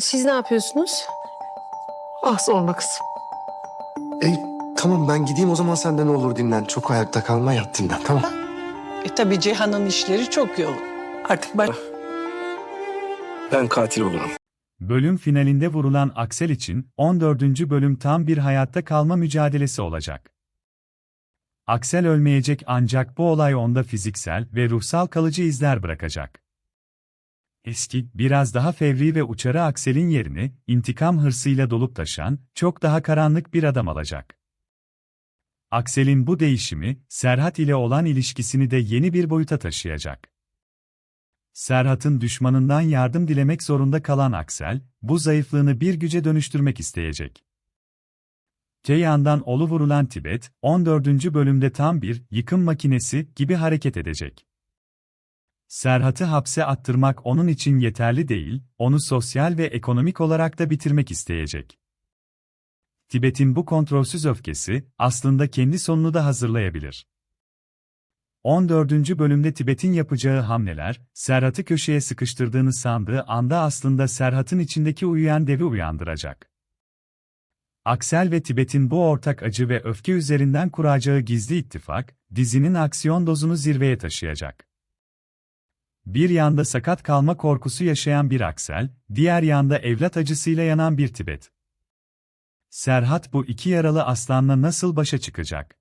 Siz ne yapıyorsunuz? Ah sorma kızım. E, tamam ben gideyim o zaman sen de ne olur dinlen. Çok ayakta kalma yat dinlen tamam. E tabii Cihan'ın işleri çok yoğun. Artık bak Ben katil olurum. Bölüm finalinde vurulan Aksel için 14. bölüm tam bir hayatta kalma mücadelesi olacak. Aksel ölmeyecek ancak bu olay onda fiziksel ve ruhsal kalıcı izler bırakacak. Eski, biraz daha fevri ve uçarı Aksel'in yerini, intikam hırsıyla dolup taşan, çok daha karanlık bir adam alacak. Aksel'in bu değişimi, Serhat ile olan ilişkisini de yeni bir boyuta taşıyacak. Serhat'ın düşmanından yardım dilemek zorunda kalan Aksel, bu zayıflığını bir güce dönüştürmek isteyecek. Te yandan olu vurulan Tibet, 14. bölümde tam bir yıkım makinesi gibi hareket edecek. Serhat'ı hapse attırmak onun için yeterli değil, onu sosyal ve ekonomik olarak da bitirmek isteyecek. Tibet'in bu kontrolsüz öfkesi, aslında kendi sonunu da hazırlayabilir. 14. bölümde Tibet'in yapacağı hamleler, Serhat'ı köşeye sıkıştırdığını sandığı anda aslında Serhat'ın içindeki uyuyan devi uyandıracak. Aksel ve Tibet'in bu ortak acı ve öfke üzerinden kuracağı gizli ittifak, dizinin aksiyon dozunu zirveye taşıyacak. Bir yanda sakat kalma korkusu yaşayan bir Aksel, diğer yanda evlat acısıyla yanan bir Tibet. Serhat bu iki yaralı aslanla nasıl başa çıkacak?